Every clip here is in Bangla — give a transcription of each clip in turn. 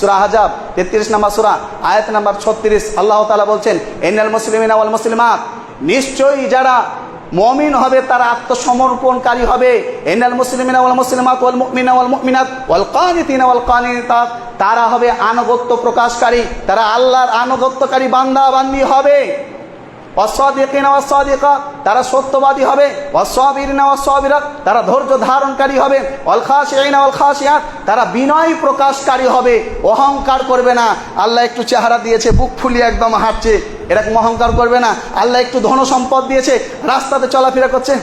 সুরা হাজাব, তেত্রিশ নম্বর সুরা, আয়াত নাম্বার ছত্রিশ। আল্লাহ তালা বলছেন এনাল মুসলিমিন আওয়াল মুসলিমাত। নিশ্চয়ই যারা মমিন হবে, তারা আত্মসমর্পণকারী হবে। এনাল মুসলিমিন ওয়াল মুসলিমাত ওয়াল মুমিনা ওয়াল মুমিনাত ওয়াল কানিতিনা ওয়াল কানিতাত। তারা হবে আনুগত্য প্রকাশকারী, তারা আল্লাহর আনুগত্যকারী বান্দা বান্দি হবে। অসাদিকিনা অসাদিকা তারা সত্যবাদী হবে। অসাবিরিনা অসাবিরাত তারা ধৈর্য ধারণকারী হবে। অল খাসিনা অল খাসিয়াত তারা বিনয় প্রকাশকারী হবে। অহংকার করবে না। আল্লাহ একটু চেহারা দিয়েছে, বুক ফুলিয়ে একদম হাঁটছে। এরকম অহংকার করবে না। আল্লাহ একটু ধন সম্পদ দিয়েছে, রাস্তাতে চলাফেরা করছে।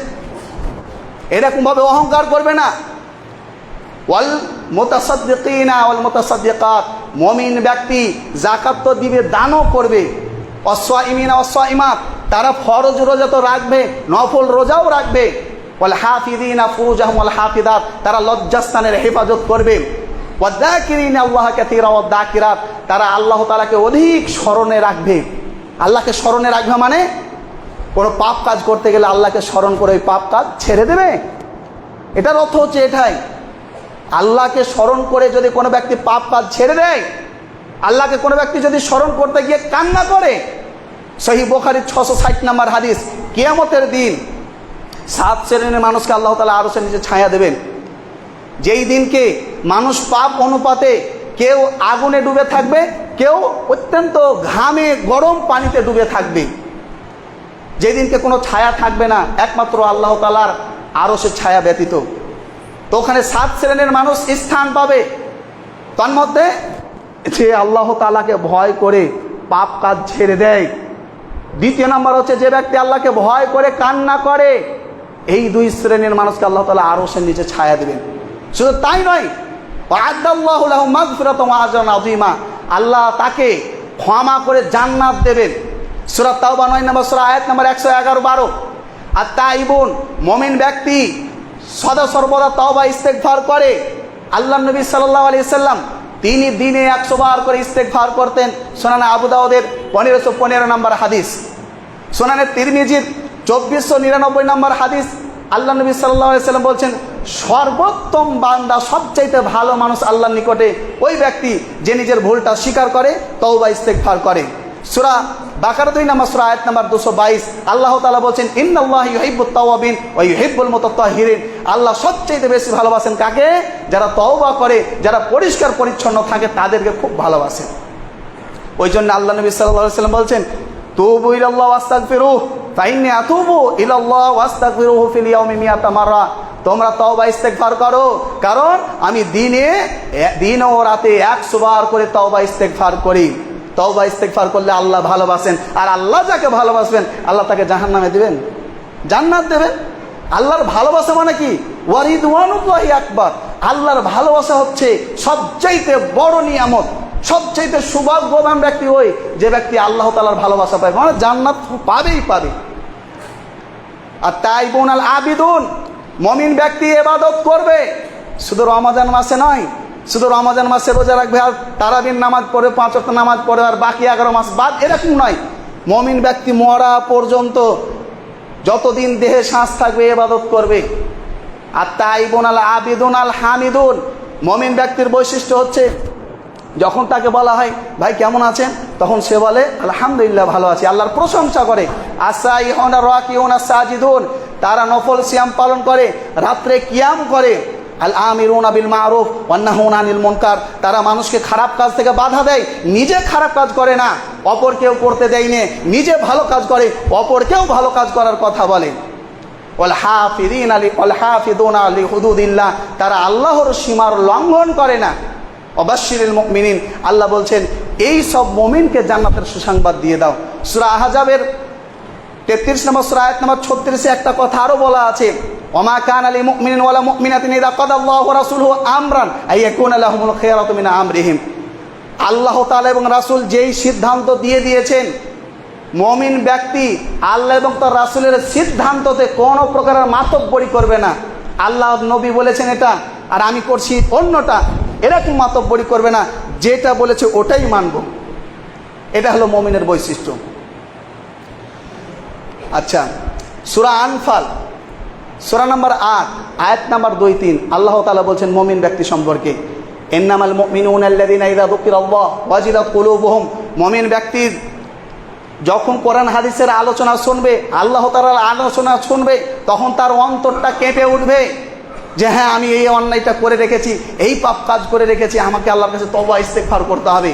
এরকমভাবে অহংকার করবে না। ওয়াল মোতাসাদ্দিকিনা ওয়াল মোতাসাদ্দিকাত মমিন ব্যক্তি জাকাত তো দিবে, দানও করবে। অশ্বাইমিনা অশ্বাইমাত তারা ফরজ রোজা তো রাখবে, নফল রোজাও রাখবে। ওয়াল হাফিদিনা ফুরুজাহুম ওয়াল হাফিদাত তারা লজ্জাস্থানের হেফাজত করবে। ওয়াদ্দাকিরিনা আল্লাহ ওয়াদ্দাকিরাত, তারা আল্লাহ তাআলাকে অধিক স্মরণে রাখবে। আল্লাহকে স্মরণে রাখবে মানে কোনো পাপ কাজ করতে গেলে আল্লাহকে স্মরণ করে ওই পাপ কাজ ছেড়ে দেবে। এটার অর্থ হচ্ছে এটাই। আল্লাহকে স্মরণ করে যদি কোনো ব্যক্তি পাপ কাজ ছেড়ে দেয়, আল্লাহকে কোনো ব্যক্তি যদি স্মরণ করতে গিয়ে কান্না করে সহি বোখারির ছশো ষাট নাম্বার হাদিস। কেয়ামতের দিন সাত শ্রেণির মানুষকে আল্লাহ তালা আরও সে নিচে ছায়া দেবেন। যেই দিনকে মানুষ পাপ অনুপাতে কেউ আগুনে ডুবে থাকবে, কেউ অত্যন্ত ঘামে গরম পানিতে ডুবে থাকবে। যেদিনকে কোনো ছায়া থাকবে না, একমাত্র আল্লাহ তালার আরও সে ছায়া ব্যতীত। তো ওখানে সাত শ্রেণির মানুষ স্থান পাবে। তন্মধ্যে যে আল্লাহ তালাকে ভয় করে পাপ কাজ ছেড়ে দেয়। দ্বিতীয় নম্বর হচ্ছে যে ব্যক্তি আল্লাহকে ভয় করে, কান্না করে, এই দুই শ্রেণির মানুষকে আল্লাহ তালা আরও সে নিচে ছায়া দেবেন। শুধু তাই নয় আল্লাহ তাকে ক্ষমা করে জান্নাত দেবেন। সুরাত তাওবা নয় নম্বর, সুরা আয়াত নম্বর একশো এগারো বারো। আর তাই বোন মমিন ব্যক্তি সদা সর্বদা তওবা ইস্তেকভার করে। আল্লাহ নবী সাল্লাহ আলি সাল্লাম তিনি দিনে একশো বার করে ইস্তেকভার করতেন। সোনানা আবু দাউদের পনেরোশো পনেরো নম্বর হাদিস। সোনানের তিরমিজির চব্বিশশো নিরানব্বই নম্বর হাদিস। আল্লাহ নবী সাল্লাম বলছেন, সর্বোত্তম বান্দা, সবচাইতে ভালো মানুষ আল্লাহর নিকটে ওই ব্যক্তি যে নিজের ভুলটা স্বীকার করে, তওবা ইস্তেকভার করে। সুরা বাকার দুই নাম্বার সুরা, আয়াত নাম্বার দুশো বাইশ। আল্লাহ তালা বলছেন, ইন্নাল্লাহ ইউহিব্বুত তাওয়াবিন ওয়া ইউহিব্বুল মুতাত্তাহিরিন। আল্লাহ সবচেয়ে বেশি ভালোবাসেন কাকে? যারা তওবা করে, যারা পরিষ্কার পরিচ্ছন্ন থাকে, তাদেরকে খুব ভালোবাসেন। ওই জন্য আল্লাহ নবী আলাইহি সাল্লাম বলছেন, তুবু ইলাল্লাহ ওয়াস্তাগফিরুহ ফাইন্নি আতুবু ইলাল্লাহ ওয়াস্তাগফিরুহু ফিল ইয়াউমি মিয়াতা মাররা। তোমরা তওবা ইস্তেগফার করো, কারণ আমি দিনে দিন ও রাতে একশো বার করে তওবা ইস্তেগফার করি। তওবা, ইস্তেগফার করলে আল্লাহ ভালোবাসেন। আর আল্লাহ যাকে ভালোবাসবেন, আল্লাহ তাকে জাহান নামে দেবেন। জান্নাত দেবেন। আল্লাহর ভালোবাসা মানে কি? ওয়ারিদওয়ানুল্লাহি আকবার। আল্লাহর ভালোবাসা হচ্ছে সবচাইতে বড় নিয়ামত, সবচাইতে সৌভাগ্যবান ব্যক্তি ওই যে ব্যক্তি আল্লাহ তালার ভালোবাসা পায়। মানে জান্নাত পাবেই পাবে। আর তাই বোন আল আবিদুন, মমিন ব্যক্তি এবাদত করবে। শুধু রমাজান মাসে নয় শুধু রমাজান মাসে রোজা রাখবে আর তারাবিন নামাজ পড়ে, পাঁচ অক্ট নামাজ পড়ে আর বাকি এগারো মাস বাদ এরকম নয় মমিন ব্যক্তি মরা পর্যন্ত যতদিন দেহে শ্বাস থাকবে এবাদত করবে। আর তাই বোনাল আবিদুন আল হামিদুন। মমিন ব্যক্তির বৈশিষ্ট্য হচ্ছে, যখন তাকে বলা হয়, ভাই, কেমন আছেন? তখন সে বলে, আলহামদুলিল্লাহ, ভালো আছি। আল্লাহর প্রশংসা করে। আসাই হনা রাকি ওনা সাজিদুন। তারা নফল সিয়াম পালন করে, রাত্রে কিয়াম করে। আল আমিরুন আবিল মারুফ অন্নাহুন আনিল মনকার তারা মানুষকে খারাপ কাজ থেকে বাধা দেয়, নিজে খারাপ কাজ করে না। অপর কেউ করতে দেয় নে, নিজে ভালো কাজ করে, অপর কেউ ভালো কাজ করার কথা বলে। ওল হাফিদিন আলী ওল হাফিদুন আলী হুদুদিল্লাহ তারা আল্লাহর সীমার লঙ্ঘন করে না। অবাশিরুল মুমিনিন। আল্লাহ বলছেন, এই সব মমিনকে জান্নাতের সুসংবাদ দিয়ে দাও। সুরা আহাজাবের তেত্রিশ নম্বর সুরা, আয়াত নম্বর ছত্রিশে একটা কথা আরও বলা আছে। ওমা কান আলী মুমিনিন ওয়ালা মুমিনাতিন ইদা কাদাল্লাহু রাসূলুহু আমরান আইয়াকুনা লাহুমুল খায়রাতু মিন আমরিহিম। আল্লাহ তাআলা এবং রাসূল যেই সিদ্ধান্ত দিয়ে দিয়েছেন, মমিন ব্যক্তি আল্লাহ এবং তার রাসূলের সিদ্ধান্ততে কোনো প্রকারের মাতব্বরি করবে না। আল্লাহ নবী বলেছেন এটা, আর আমি করছি অন্যটা, এরকম মাতব্বরি করবে না, যেটা বলেছে ওটাই মানব। এটা হলো মমিনের বৈশিষ্ট্য। আচ্ছা সুরা আনফাল, সুরা নাম্বার আট, আয়াত নাম্বার দুই, তিন, আল্লাহ তালা বলছেন মমিন ব্যক্তি সম্পর্কে। ওয়াজিলাত কুলুবুহুম, মুমিন ব্যক্তির যখন কোরআন হাদিসের আলোচনা শুনবে, আল্লাহ তাআলার আলোচনা শুনবে, তখন তার অন্তরটা কেঁপে উঠবে যে হ্যাঁ আমি এই অন্যায়টা করে রেখেছি, এই পাপ কাজ করে রেখেছি, আমাকে আল্লাহর কাছে তওবা, ইস্তেগফার করতে হবে।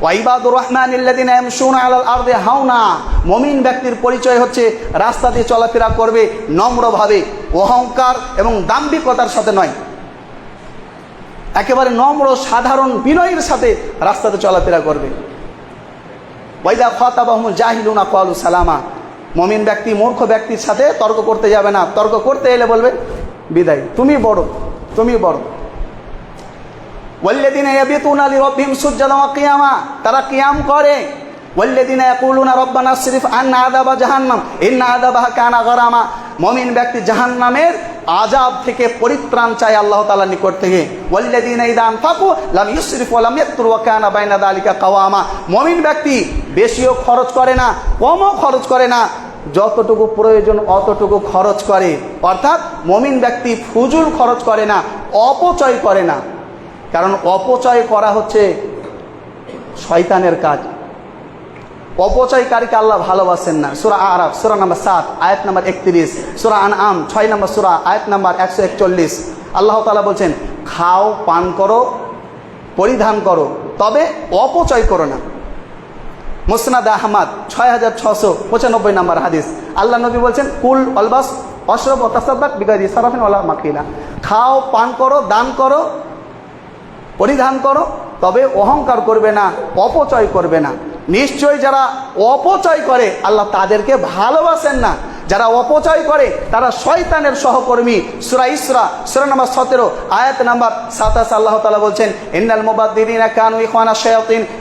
ওয়াইবাদুর রহমান ইয়ামশুনা আলাল আরদি হাওনা। মুমিন ব্যক্তির পরিচয় হচ্ছে রাস্তা দিয়ে চলাফেরা করবে নম্রভাবে, অহংকার এবং দাম্ভিকতার সাথে নয়। একেবারে নম্র, সাধারণ বিনয়ের সাথে রাস্তাতে চলাফেরা করবে। ওয়াইদা খাতাবাহুমুল জাহিলুনা ক্বালু সালামা। মমিন ব্যক্তি মূর্খ ব্যক্তির সাথে তর্ক করতে যাবে না। তর্ক করতে এলে বলবে, বিদায়, তুমি বড় তুমি বড়। ওয়াল্লাযীনা তারা কিয়াম করে। ওয়াল্লাযীনা ইয়াকুলুনা রব্বানা আসরিফ জাহান্নাম ব্যক্তি জাহান্নামের আজাব থেকে পরিত্রাণ চাই আল্লাহ নিকট থেকে। ওয়াল্লাযীনা ব্যক্তি বেশিও খরচ করে না, কমও খরচ করে না। যতটুকু প্রয়োজন অতটুকু খরচ করে। অর্থাৎ মমিন ব্যক্তি ফুজুল খরচ করে না, অপচয় করে না। কারণ অপচয় করা হচ্ছে শয়তানের কাজ। অপচয়কারীকে আল্লাহ ভালোবাসেন না। সুরা আরাফ, সুরা নাম্বার সাত, আয়াত নাম্বার একত্রিশ, সুরা আন আম ছয় নম্বর সুরা, আয়াত নাম্বার একশো একচল্লিশ। আল্লাহ তালা বলছেন, খাও, পান করো, পরিধান করো, তবে অপচয় করো না। মুসনাদ আহমাদ, ছয় হাজার ছশো পঁচানব্বই নম্বর হাদিস। আল্লাহ নবী বলছেন, কুল অলবাস অশরফ তাসাদ্দাক বিগাদি সারাফিন ওলা মাকিলা। খাও, পান করো, দান করো পরিধান করো, তবে অহংকার করবে না, অপচয় করবে না। নিশ্চয় যারা অপচয় করে, আল্লাহ তাদেরকে ভালোবাসেন না। যারা অপচয় করে, তারা শয়তানের সহকর্মী। সুরা ইসরা, সুরা নাম্বার সতেরো, আয়াত নাম্বার সাতাশ, আল্লাহ তালা বলছেন, ইন্নাল মুবাদ্দিনা কানু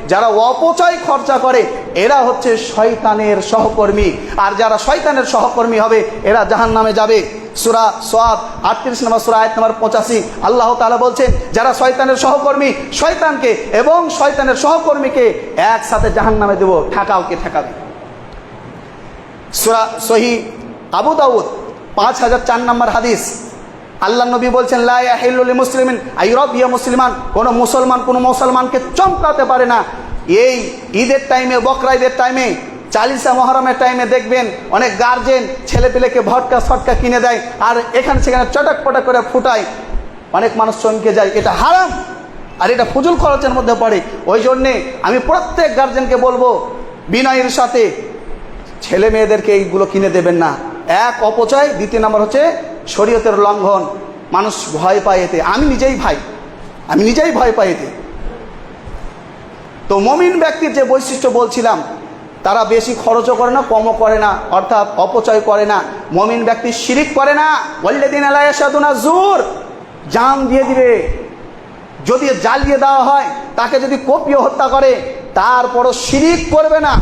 যারা অপচয় খরচা করে, এরা হচ্ছে শয়তানের সহকর্মী। আর যারা শয়তানের সহকর্মী হবে, এরা জাহান্নামে যাবে। সুরা সোয়াদ আটত্রিশ নম্বর সুরা, আয়াত নম্বর পঁচাশি। আল্লাহ তালা বলছেন, যারা শয়তানের সহকর্মী, শয়তানকে এবং শয়তানের সহকর্মীকে একসাথে জাহান নামে দেবো ঠেকাওকে ঠেকাবে? সুরা সহি আবু দাউদ, পাঁচ হাজার চার নম্বর হাদিস। আল্লাহ নবী বলছেন লাহিল্লি মুসলিমিন আইরব ইয়া মুসলমান, কোনো মুসলমান কোনো মুসলমানকে চমকাতে পারে না। এই ঈদের টাইমে বকরা ঈদের টাইমে চালিসা মহরমের টাইমে দেখবেন অনেক গার্জেন ছেলেপেলেকে ভটকা সটকা কিনে দেয় আর এখানে সেখানে চটক পটক করে ফুটায়। অনেক মানুষ চমকে যায়, এটা হারাম। আর এটা ফুজুল খরচের মধ্যে পড়ে। ওই জন্যে আমি প্রত্যেক গার্জেনকে বলব, বিনয়ের সাথে ছেলে মেয়েদেরকে এইগুলো কিনে দেবেন না। এক অপচয়, দ্বিতীয় নম্বর হচ্ছে শরীয়তের লঙ্ঘন। মানুষ ভয় পায় এতে। আমি নিজেই ভাই। আমি নিজেই ভয় পাই এতে। তো মমিন ব্যক্তির যে বৈশিষ্ট্য বলছিলাম তারা বেশি খরচও করে না, কমও করে না, অর্থাৎ অপচয় করে না। মমিন ব্যক্তি শিরিক করে না। বললে দিন আলাইসাদুনা জোর জান দিয়ে দিবে। যদি জ্বালিয়ে দেওয়া হয়, তাকে যদি কপিও হত্যা করে, তারপরও শিরিক করবে না।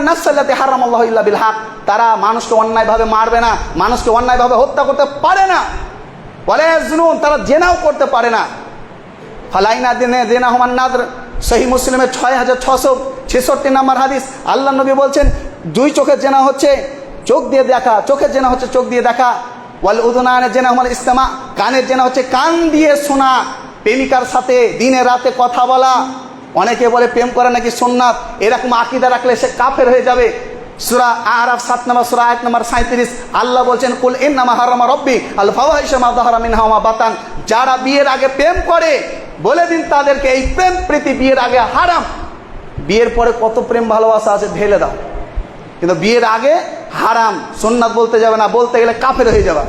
নাসাল্লাতে হারাম আল্লাহ বিল তারা মানুষকে অন্যায়ভাবে মারবে না, মানুষকে অন্যায়ভাবে হত্যা করতে পারে না। ওয়ালা ইয়াজনুন, তারা জেনাও করতে পারে না। ফালাইনা দিনে দিনা হুমান নাদর সহি মুসলিমের ছয় হাজার ছশো ছেষট্টি নাম্বার হাদিস। আল্লাহ নবী বলছেন, দুই চোখের জেনা হচ্ছে চোখ দিয়ে দেখা, চোখের জেনা হচ্ছে চোখ দিয়ে দেখা। ওয়াল উদনানের জেনা হুমাল ইস্তেমা কানের জেনা হচ্ছে কান দিয়ে শোনা। প্রেমিকার সাথে দিনে রাতে কথা বলা। অনেকে বলে প্রেম করে নাকি সোননাথ এরকম আকিদা রাখলে সে কাফের হয়ে যাবে। সুরা আরাফ সাত নম্বর, সুরা এক নম্বর সাঁত্রিশ আল্লাহ বলছেন, কুল ইন নামা হারামা রব্বি, আল ফাওয়াহিশা দাহারামিন হাওয়া বাতান। যারা বিয়ের আগে প্রেম করে বলে দিন তাদেরকে, এই প্রেম প্রীতি বিয়ের আগে হারাম। বিয়ের পরে কত প্রেম ভালোবাসা আছে ঢেলে দাও। কিন্তু বিয়ের আগে হারাম। সোননাথ বলতে যাবে না, বলতে গেলে কাফের হয়ে যাবে।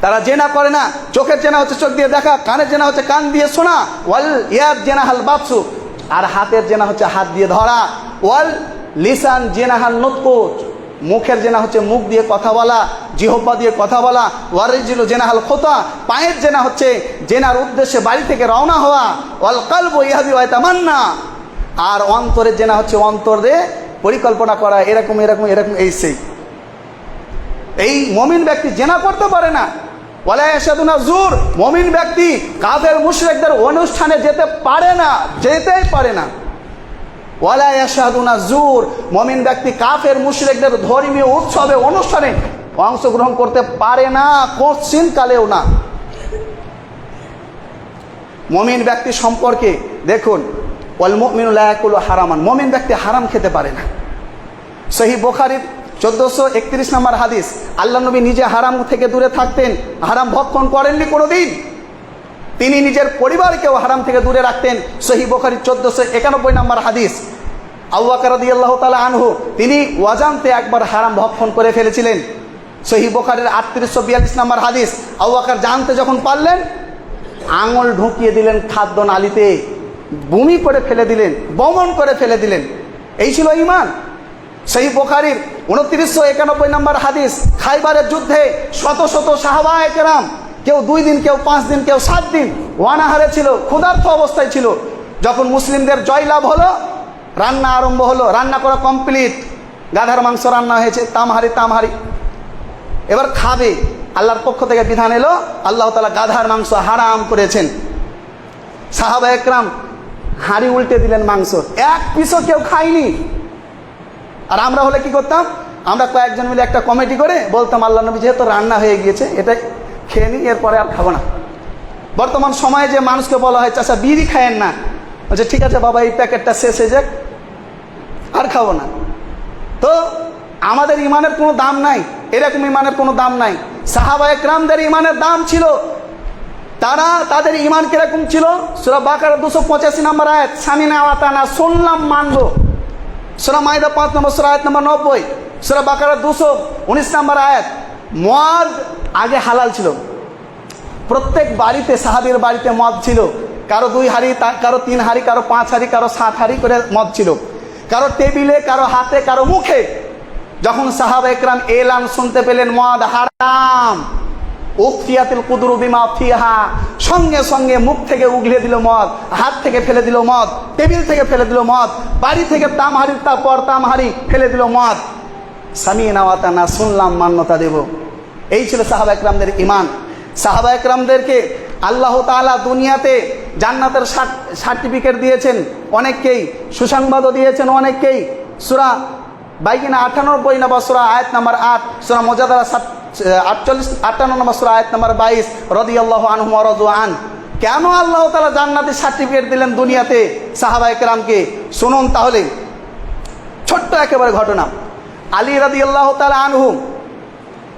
তারা জেনা করে না, চোখের জেনা হচ্ছে চোখ দিয়ে দেখা, কানের জেনা হচ্ছে কান দিয়ে শোনা। ওয়াল ইয়াদ জেনা হাল বাপসু আর হাতের জেনা হচ্ছে হাত দিয়ে ধরা। ওয়াল লিসান জেনা হাল নতকোচ। মুখের জেনা হচ্ছে মুখ দিয়ে কথা বলা। জিহব্বা দিয়ে কথা বলা, ওয়ারিজিল জেনাহাল খোতা, পায়ের জেনা হচ্ছে জেনার উদ্দেশ্যে বাড়ি থেকে রওনা হওয়া, ওয়াল কালব ইহাদি ওয়াই তামান্না। আর অন্তরের জেনা হচ্ছে অন্তরে পরিকল্পনা করা, এরকম এরকম এরকম, এই সেই। এই মমিন ব্যক্তি জেনা করতে পারে না। ওয়ালাইসাদুনা জুর, মমিন ব্যক্তি কাফের মুশরিকদের অনুষ্ঠানে যেতে পারে না, যেতেই পারে না। ওয়ালাইসাদুনা জুর, মমিন ব্যক্তি কাফের মুশরিকদের ধর্মীয় উৎসবে, অনুষ্ঠানে অংশগ্রহণ করতে পারে না, কোশ্চিন কালেও না। মমিন ব্যক্তি সম্পর্কে দেখুন, ওয়াল হারামান। মমিন ব্যক্তি হারাম খেতে পারে না। সহি বোখারির চোদ্দোশো একত্রিশ নম্বর হাদিস, আল্লাহ নবী নিজে হারাম থেকে দূরে থাকতেন, হারাম ভক্ষণ করেননি কোনো দিন তিনি নিজের পরিবারকেও হারাম থেকে দূরে রাখতেন। সহি বোখারির চোদ্দোশো একানব্বই নম্বর হাদিস আউ্বাকারদি আল্লাহ তালা আনহু, তিনি ওয়াজান্তে একবার হারাম ভক্ষণ করে ফেলেছিলেন। সহি বোখারের আটত্রিশশো বিয়াল্লিশ নম্বর হাদিস। আউ্বাকার জানতে যখন পারলেন, আঙুল ঢুকিয়ে দিলেন খাদ্য নালিতে, বমি করে ফেলে দিলেন, বমন করে ফেলে দিলেন। এই ছিল ইমান সেই বোখারির উনত্রিশশো একানব্বই নম্বর হাদিস, খাইবারের যুদ্ধে শত শত সাহাবা একরাম, কেউ দুই দিন, কেউ পাঁচ দিন, কেউ সাত দিন ওয়ানাহারে ছিল ক্ষুধার্থ অবস্থায় ছিল। যখন মুসলিমদের জয়লাভ হলো, রান্না আরম্ভ হলো, রান্না করা কমপ্লিট গাধার মাংস রান্না হয়েছে, তামহারি তামহারি। এবার খাবে। আল্লাহর পক্ষ থেকে বিধান এলো, আল্লাহ তালা গাধার মাংস হারাম করেছেন। সাহাবা একরাম হাঁড়ি উল্টে দিলেন মাংস। এক পিসও কেউ খায়নি। আর আমরা হলে কি করতাম? আমরা কয়েকজন মিলে একটা কমিটি করে বলতাম আল্লাহ নবী যেহেতু রান্না হয়ে গিয়েছে, এটা খেয়ে নিই এরপরে আর খাব না। বর্তমান সময়ে যে মানুষকে বলা হয় চাষা বিড়ি খায়েন না। বলছে, ঠিক আছে বাবা, এই প্যাকেটটা শেষ হয়ে যাক, আর খাব না। তো আমাদের ইমানের কোনো দাম নাই। এরকম ইমানের কোনো দাম নাই। সাহাবা একরামদের ইমানের দাম ছিল। তারা তাদের ইমান কীরকম ছিল? সুরা বাকার দুশো পঁচাশি নম্বর আয়াত স্বামী নেওয়া না শুনলাম, মানবো। সুরা মাইদা পাঁচ নম্বর, সুরা আয়াত নম্বর নব্বই, সুরা বাকারা দুশো উনিশ নম্বর আয়াত, মদ আগে হালাল ছিল। প্রত্যেক বাড়িতে, সাহাবির বাড়িতে মদ ছিল। কারও দুই হাড়ি কারও তিন হাড়ি, কারও পাঁচ হাড়ি, কারও সাত হাড়ি করে মদ ছিল। কারও টেবিলে, কারও হাতে, কারও মুখে যখন সাহাব একরাম এলান শুনতে পেলেন, মদ হারাম উফতিয়াতিল কুদরু বিমা ফিহা। সঙ্গে সঙ্গে মুখ থেকে উগলে দিল মদ, হাত থেকে ফেলে দিল মদ, টেবিল থেকে ফেলে দিল মদ, বাড়ি থেকে তামহারির তা পর তামহারি ফেলে দিল মদ। স্বামী নাওয়াতা না, শুনলাম মান্যতা দেব। এই ছিল সাহাবা একরামদের ইমান সাহাবা একরামদেরকে আল্লাহ তাআলা দুনিয়াতে জান্নাতের সার্টিফিকেট দিয়েছেন অনেককেই, সুসংবাদও দিয়েছেন অনেককেই। সুরা বাইকিনা আটানব্বই নম্বর সুরা আয়াত নাম্বার আট, সুরা মজাদারা সাত আটচল্লিশ, আটান্ন নম্বর সুরা আয়াত নাম্বার বাইশ রদি আল্লাহ আনহুম আন। কেন আল্লাহ তালা জান্নাতের সার্টিফিকেট দিলেন দুনিয়াতে সাহাবা একরামকে শুনুন তাহলে। ছোট্ট একেবারে ঘটনা। আলী রাদি আল্লাহ তালা আনহু,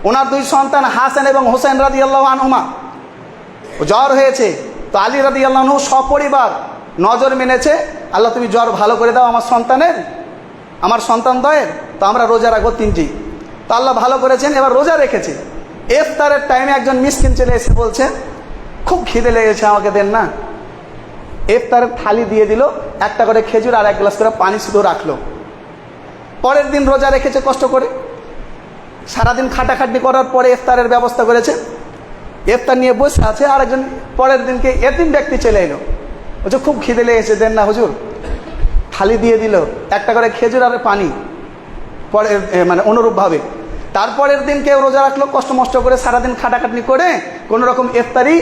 ওনার দুই সন্তান হাসান এবং হোসেন রাদি আল্লাহ আনহুমা, জ্বর হয়েছে। তো আলী রাদি আল্লাহ সপরিবার নজর মেনেছে, আল্লাহ তুমি জ্বর ভালো করে দাও আমার সন্তানের। আমার সন্তান দয়ের তো আমরা রোজা রাখব তিনটি। তো আল্লাহ ভালো করেছেন, এবার রোজা রেখেছে। ইফতারের টাইমে একজন মিসকিন চলে এসে বলছে, খুব খিদে লেগেছে আমাকে দেন না। ইফতারের থালি দিয়ে দিল, একটা করে খেজুর আর এক গ্লাস করে পানি শুধু রাখল। পরের দিন রোজা রেখেছে কষ্ট করে। সারাদিন খাটাখাটনি করার পরে ইফতারের ব্যবস্থা করেছে। ইফতার নিয়ে বসে আছে আর একজন পরের দিনকে এতিম ব্যক্তি চলে এলো। বলছে, খুব খিদে লেগেছে, দেন না হুজুর। থালি দিয়ে দিল, একটা করে খেজুর আর পানি, পরে মানে অনুরূপভাবে। তারপরের দিন কেউ রোজা রাখল, কষ্ট মষ্ট করে সারাদিন খাটাখাটনি করে কোনো রকম ইফতারি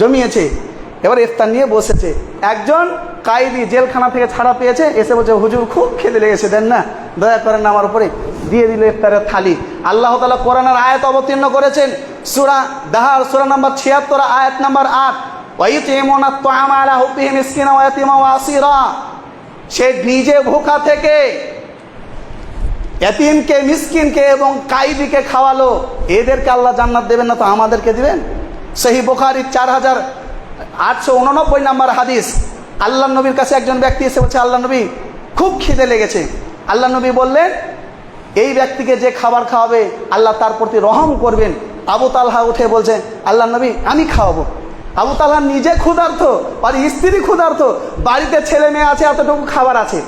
জমিয়েছে। এবার ইফতার নিয়ে বসেছে। একজন কাইদি জেলখানা থেকে ছাড়া পেয়েছে, এসে বলছে, হুজুর, খুব খেতে লেগেছে, দেন না, দয়া করেন আমার উপরে দিয়ে দিল ইফতারের থালি। আল্লাহ তালা কোরআনের আয়াত অবতীর্ণ করেছেন, সুরা দাহার, সুরা নাম্বার ছিয়াত্তর, আয়াত নাম্বার আট। ওয়াইতিমুনা আত্মামা আলা হুব্বিহি মিসকিনা ওয়া ইয়াতীমা ওয়া আসীরা। সে নিজে ভোকা থেকে এতিমকে, মিসকিনকে এবং কাইদিকে খাওয়ালো। এদেরকে আল্লাহ জান্নাত দেবেন না তো আমাদেরকে দিবেন? সেই বোখারির চার হাজার আটশো উননব্বই নাম্বার হাদিস। আল্লাহ নবীর কাছে একজন ব্যক্তি এসে বলছে, আল্লাহ নবী, খুব খিদে লেগেছে। আল্লাহ নবী বললেন, এই ব্যক্তিকে যে খাবার খাওয়াবে, আল্লাহ তার প্রতি রহম করবেন। আবু তালহা উঠে বলছে, আল্লাহ নবী, আমি খাওয়াবো। আবু তালহা নিজে ক্ষুধার্থ আর স্ত্রী ক্ষুধার্থ বাড়িতে ছেলে মেয়ে আছে, এতটুকু খাবার আছে।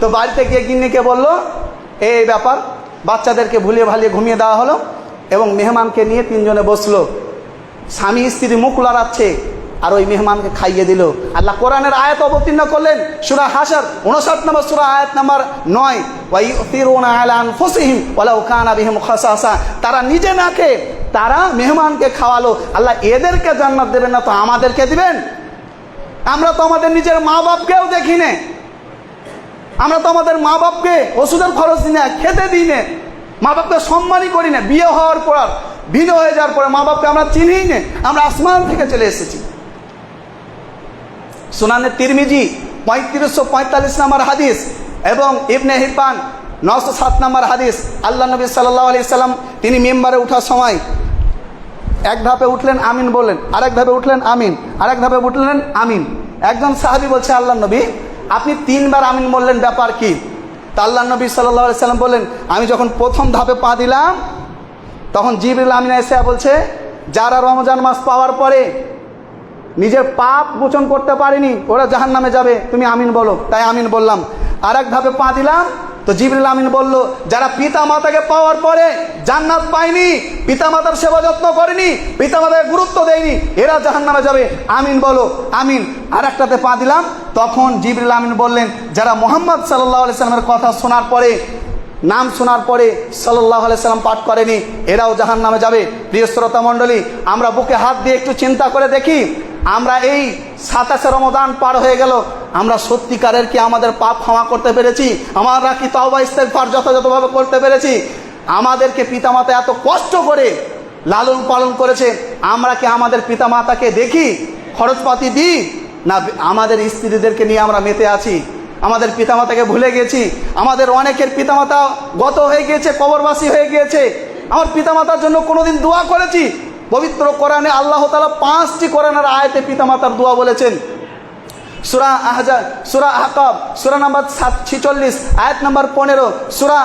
তো বাড়িতে গিয়ে গিন্নিকে বলল এই ব্যাপার, বাচ্চাদেরকে ভুলিয়ে ভালিয়ে ঘুমিয়ে দেওয়া হলো এবং মেহমানকে নিয়ে তিনজনে বসল। স্বামী স্ত্রী মুখ লড়াচ্ছে, আর ওই মেহমানকে খাইয়ে দিল। আল্লাহ কোরআনের আয়াত অবতীর্ণ করলেন, সুরা হাসার উনষাট নম্বর সুরা, আয়াত নম্বর নয়। তারা নিজে না খেয়ে তারা মেহমানকে খাওয়ালো। আল্লাহ এদেরকে জান্নাত দেবেন না তো আমাদেরকে দিবেন? আমরা তো আমাদের নিজের মা বাপকেও দেখি নে। আমরা তো আমাদের মা বাপকে ওষুধের খরচ দিই না, খেতে দিই না। মা বাপকে সম্মানই করি না, বিয়ে হওয়ার পর, ভিন্ন হয়ে যাওয়ার পরে মা বাপকে আমরা চিনিই না, আমরা আসমান থেকে চলে এসেছি। সুনানে তিরমিজি পঁয়ত্রিশশো পঁয়তাল্লিশ নম্বর হাদিস এবং ইবনে হিব্বান নশো সাত নম্বর হাদিস। আল্লাহ নবী সাল্লাহ আলি সাল্লাম তিনি মেম্বারে ওঠার সময় এক ধাপে উঠলেন আমিন বললেন, আরেক ধাপে উঠলেন আমিন, আরেক ধাপে উঠলেন আমিন। একজন সাহাবি বলছে আল্লাহ নবী, আপনি তিনবার আমিন বললেন, ব্যাপার কি? তা আল্লাহ নবী সাল্লাহ সাল্লাম বললেন, আমি যখন প্রথম ধাপে পা দিলাম, তখন জিবরিল আমিনা এসে বলছে, যারা রমজান মাস পাওয়ার পরে নিজের পাপ গোচন করতে পারেনি, ওরা জাহান নামে যাবে, তুমি আমিন বলো। তাই আমিন বললাম। আর এক ধাপে পা দিলাম তো জিবরিল আমিন বলল, যারা পিতা মাতাকে পাওয়ার পরে জান্নাত পায়নি পিতা মাতার সেবা যত্ন করেনি পিতা মাতাকে গুরুত্ব দেয়নি, এরা জাহান নামে যাবে। আমিন বলো, আমিন। আর একটাতে পা দিলাম, তখন জিবরিল আমিন বললেন, যারা মোহাম্মদ সাল্লাহ আলি সাল্লামের কথা শোনার পরে, নাম শোনার পরে সাল্লাহ সাল্লাম পাঠ করেনি, এরাও জাহান নামে যাবে। প্রিয় শ্রোতা মণ্ডলী, আমরা বুকে হাত দিয়ে একটু চিন্তা করে দেখি, আমরা এই সাতাশে রমদান পার হয়ে গেল আমরা সত্যিকারের কি আমাদের পাপ ক্ষমা করতে পেরেছি? আমরা কি তওবা ইস্তেগফার যথাযথভাবে করতে পেরেছি। আমাদেরকে পিতামাতা এত কষ্ট করে লালন পালন করেছে। আমরা কি আমাদের পিতামাতাকে দেখি? খরচপাতি দিই? না, আমাদের স্ত্রীদেরকে নিয়ে আমরা মেতে আছি। আমাদের পিতামাতাকে ভুলে গেছি। আমাদের অনেকের পিতামাতা গত হয়ে গিয়েছে কবরবাসী হয়ে গিয়েছে আমার পিতামাতার জন্য কোনোদিন দোয়া করেছি? পবিত্র কোরআনে আল্লাহ তালা পাঁচটি কোরআনের আয়তে পিতামাতার দোয়া বলেছেন। সুরা আহজা সুরা আহকাব সুরা নাম্বার সাত, ছিচল্লিশ, আয়াত নাম্বার পনেরো, সুরা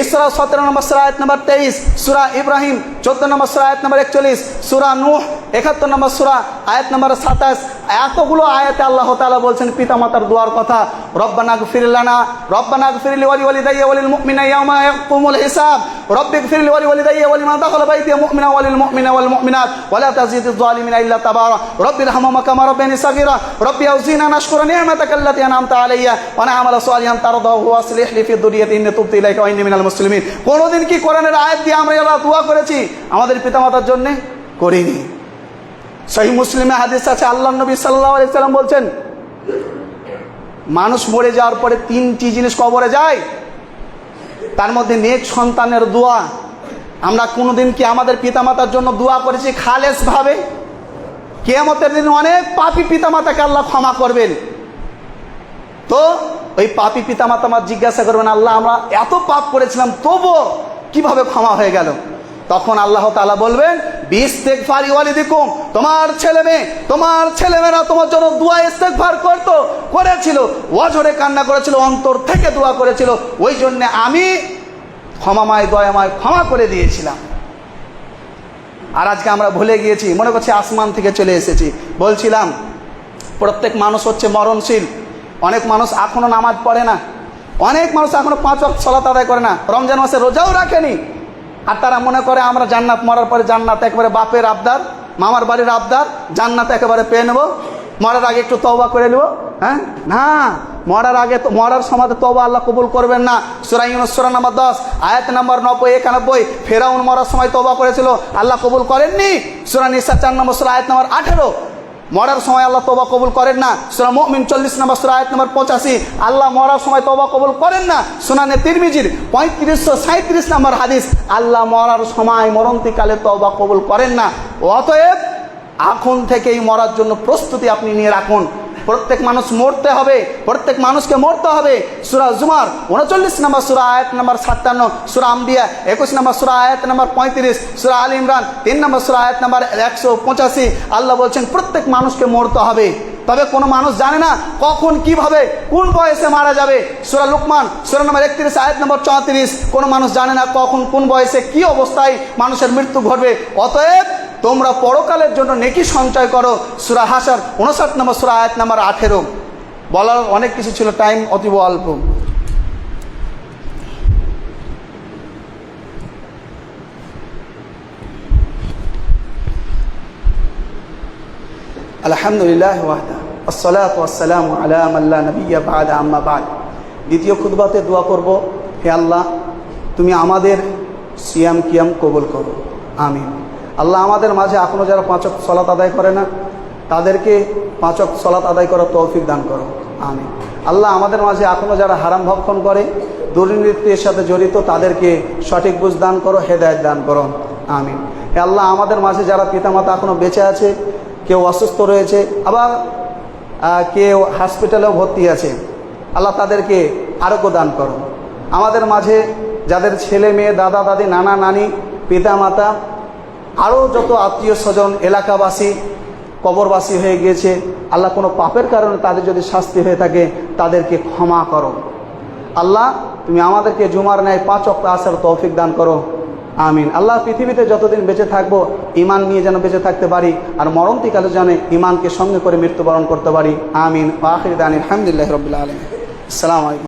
ইসরা সতেরো নম্বর সুরা, আয়াত নম্বর তেইশ, সুরা ইব্রাহিম, চোদ্দ নম্বর সুরা, আয়াত নম্বর একচল্লিশ, সুরা নূহ, একাত্তর নম্বর সুরা, আয়াত নম্বর সাতাশ এতগুলো আয়াতে আল্লাহ তাআলা বলছেন, পিতামাতার দোয়ার কথা, রব্বানা গফিরিল্লানা রব্বানা গফিরলি ওয়ালি ওয়ালিদাইয়া ওয়ালিল মুমিনা ইয়াউমা ইয়াকুমুল হিসাব, রব্বি গফিরলি ওয়ালি ওয়ালিদাইয়া ওয়ালি মান দাখালা বাইতি মুমিনা ওয়ালিল মুমিনা ওয়াল মুমিনাত, ওয়ালা তাজিদিজ জালিমিনা ইল্লা তাবারা রব্বির হামহুমা কামা রাব্বায়ানি সাগীরা, রব্বি আউজিনা নাশকুরা নি'মাতাকা আল্লাতী আন'আমতা আলাইয়া, ওয়া না'মালা সালিহান তারদাহু ওয়া আসলিহ লি ফি দুরিয়াতি ইন্নী তুবতু ইলাইকা ওয়া ইন্নী মিনাল মুসলিমিন। কোনোদিন কি কোরআনের আয়াত দিয়ে আমরা দোয়া করেছি? আমাদের পিতামাতার জন্য করিনি। সহি মুসলিমে হাদিস আছে, আল্লাহ নবী সাল্লাহ সাল্লাম বলছেন, মানুষ মরে যাওয়ার পরে তিনটি জিনিস কবরে যায়, তার মধ্যে নেক সন্তানের দোয়া, আমরা কোনোদিন কি আমাদের পিতামাতার জন্য দোয়া করেছি খালেস ভাবে কেয়ামতের দিন অনেক পাপি পিতামাতাকে আল্লাহ ক্ষমা করবেন। তো ওই পাপি পিতামাতা আমার জিজ্ঞাসা করবেন, আল্লাহ, আমরা এত পাপ করেছিলাম, তবুও কীভাবে ক্ষমা হয়ে গেল? তখন আল্লাহ তালা বলবেন বিস্তেকফারি ওয়ালিদিকুম তোমার ছেলে মেয়ে, তোমার ছেলেমেয়েরা তোমার জন্য দোয়া ইস্তেকফার করতো, করেছিল, ওয়াজরে কান্না করেছিল, অন্তর থেকে দোয়া করেছিল, ওই জন্যে আমি ক্ষমামায়, দয়াময় ক্ষমা করে দিয়েছিলাম। আর আজকে আমরা ভুলে গিয়েছি, মনে করছি আসমান থেকে চলে এসেছি। বলছিলাম, প্রত্যেক মানুষ হচ্ছে মরণশীল। অনেক মানুষ এখনও নামাজ পড়ে না। অনেক মানুষ এখনও পাঁচ ওয়াক্ত সলাত আদায় করে না। রমজান মাসে রোজাও রাখেনি। আর তারা মনে করে আমরা জান্নাত মরার পরে জান্নাত একেবারে বাপের আবদার, মামার বাড়ির আবদার, জান্নাত একেবারে পেয়ে নেব। মরার আগে একটু তওবা করে নেব হ্যাঁ? না, মরার আগে তো মরার সময় তো তওবা আল্লাহ কবুল করবেন না। সুরা ইউনুস, সুরা নাম্বার দশ, আয়াত নাম্বার নব্বই, একানব্বই, ফেরাউন মরার সময় তওবা করেছিল, আল্লাহ কবুল করেননি। সুরা নিসা চার নম্বর, সুরা আয়াত নাম্বার আঠেরো। মরার সময় আল্লাহ তোবা কবুল করেন না। সোনা মমিন চল্লিশ নম্বর সোনা আয়াত নম্বর পঁচাশি। আল্লাহ মরার সময় তোবা কবুল করেন না। সোনানে তিরমিজির পঁয়ত্রিশশো সাঁত্রিশ নম্বর হাদিস, আল্লাহ মরার সময় মরন্তিকালে তবা কবুল করেন না। অতএব এখন থেকেই মরার জন্য প্রস্তুতি আপনি নিয়ে রাখুন। প্রত্যেক মানুষ মরতে হবে, প্রত্যেক মানুষকে মরতে হবে। সুরা জুমার উনচল্লিশ নম্বর সুরা, আয়াত নম্বর সাতান্ন, সুরা আম্বিয়া একুশ নম্বর সুরা, আয়াত নম্বর পঁয়ত্রিশ, সুরা আল ইমরান তিন নম্বর সুরা, আয়াত নম্বর একশো পঁচাশি। আল্লাহ বলছেন, প্রত্যেক মানুষকে মরতে হবে। তবে কোনো মানুষ জানে না কখন, কীভাবে, কোন বয়সে মারা যাবে। সুরা লুকমান, সুরা নম্বর একত্রিশ, আয়াত নম্বর চৌত্রিশ। কোনো মানুষ জানে না কখন, কোন বয়সে কি অবস্থায় মানুষের মৃত্যু ঘটবে। অতএব তোমরা পরকালের জন্য নেকি সঞ্চয় করো। সুরা হাসার উনষাট নম্বর সুরা, আয়াত নম্বর আঠেরো। বলার অনেক কিছু ছিল, টাইম অতীব অল্প। আলহামদুলিল্লাহ ওয়াহদা। আসসালাত আল্লাহ নবিয়া বাদ দ্বিতীয় খুদবাতে দোয়া করব, হে আল্লাহ, তুমি আমাদের সিয়াম কিয়াম কবুল করো। আমিন। আল্লাহ আমাদের মাঝে এখনও যারা পাঁচক সলাত আদায় করে না, তাদেরকে পাঁচক সলাত আদায় করার তৌফিক দান করো। আমিন। আল্লাহ আমাদের মাঝে এখনও যারা হারাম ভক্ষণ করে, দুর্নীতির সাথে জড়িত, তাদেরকে সঠিক বুঝ দান করো, হেদায়ত দান করো। আমিন। আল্লাহ আমাদের মাঝে যারা পিতামাতা এখনও বেঁচে আছে, কেউ অসুস্থ রয়েছে, আবার কেউ হসপিটালেও ভর্তি আছে, আল্লাহ তাদেরকে আরোগ্য দান করো। আমাদের মাঝে যাদের ছেলে, মেয়ে, দাদা, দাদি, নানা, নানি পিতা মাতা আরও যত আত্মীয় স্বজন, এলাকাবাসী, কবরবাসী হয়ে গিয়েছে, আল্লাহ কোনো পাপের কারণে তাদের যদি শাস্তি হয়ে থাকে, তাদেরকে ক্ষমা করো। আল্লাহ, তুমি আমাদেরকে জুমার ন্যায় পাঁচ অক্ট আসার তৌফিক দান করো। আমিন। আল্লাহ, পৃথিবীতে যতদিন বেঁচে থাকব ইমান নিয়ে যেন বেঁচে থাকতে পারি, আর মরণতিকালে যেন ইমানকে সঙ্গে করে মৃত্যুবরণ করতে পারি। আমিন। আখির দান আলহামদুলিল্লাহ রবিল্লা আলম আসসালামু আলাইকুম।